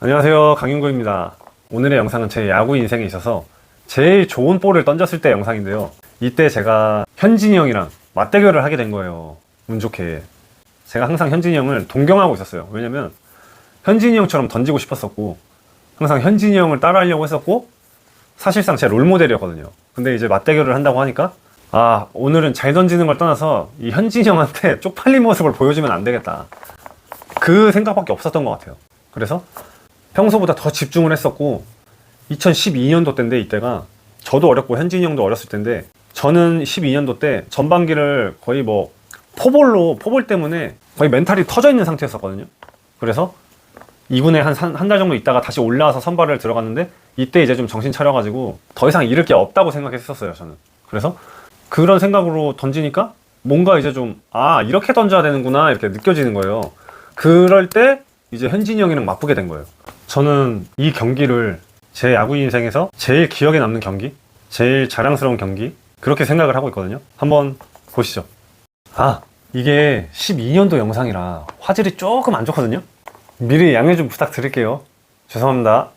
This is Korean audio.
안녕하세요. 강윤구입니다. 오늘의 영상은 제 야구 인생에 있어서 제일 좋은 볼을 던졌을 때 영상인데요. 이때 제가 현진이 형이랑 맞대결을 하게 된 거예요. 운 좋게. 제가 항상 현진이 형을 동경하고 있었어요. 왜냐면 현진이 형처럼 던지고 싶었었고 항상 현진이 형을 따라하려고 했었고 사실상 제 롤모델이었거든요. 근데 이제 맞대결을 한다고 하니까 아 오늘은 잘 던지는 걸 떠나서 이 현진이 형한테 쪽팔린 모습을 보여주면 안 되겠다. 그 생각밖에 없었던 것 같아요. 그래서 평소보다 더 집중을 했었고 2012년도 때인데 이때가 저도 어렸고 현진이 형도 어렸을 때인데 저는 12년도 때 전반기를 거의 뭐 포볼로 포볼 때문에 거의 멘탈이 터져 있는 상태였었거든요. 그래서 2군에 한 한 달 정도 있다가 다시 올라와서 선발을 들어갔는데 이때 이제 좀 정신 차려가지고 더 이상 잃을 게 없다고 생각했었어요 저는. 그래서 그런 생각으로 던지니까 뭔가 이제 좀 아 이렇게 던져야 되는구나 이렇게 느껴지는 거예요. 그럴 때 이제 현진이 형이랑 맞붙게 된 거예요. 저는 이 경기를 제 야구 인생에서 제일 기억에 남는 경기, 제일 자랑스러운 경기 그렇게 생각을 하고 있거든요. 한번 보시죠. 아 이게 12년도 영상이라 화질이 조금 안 좋거든요. 미리 양해 좀 부탁드릴게요. 죄송합니다.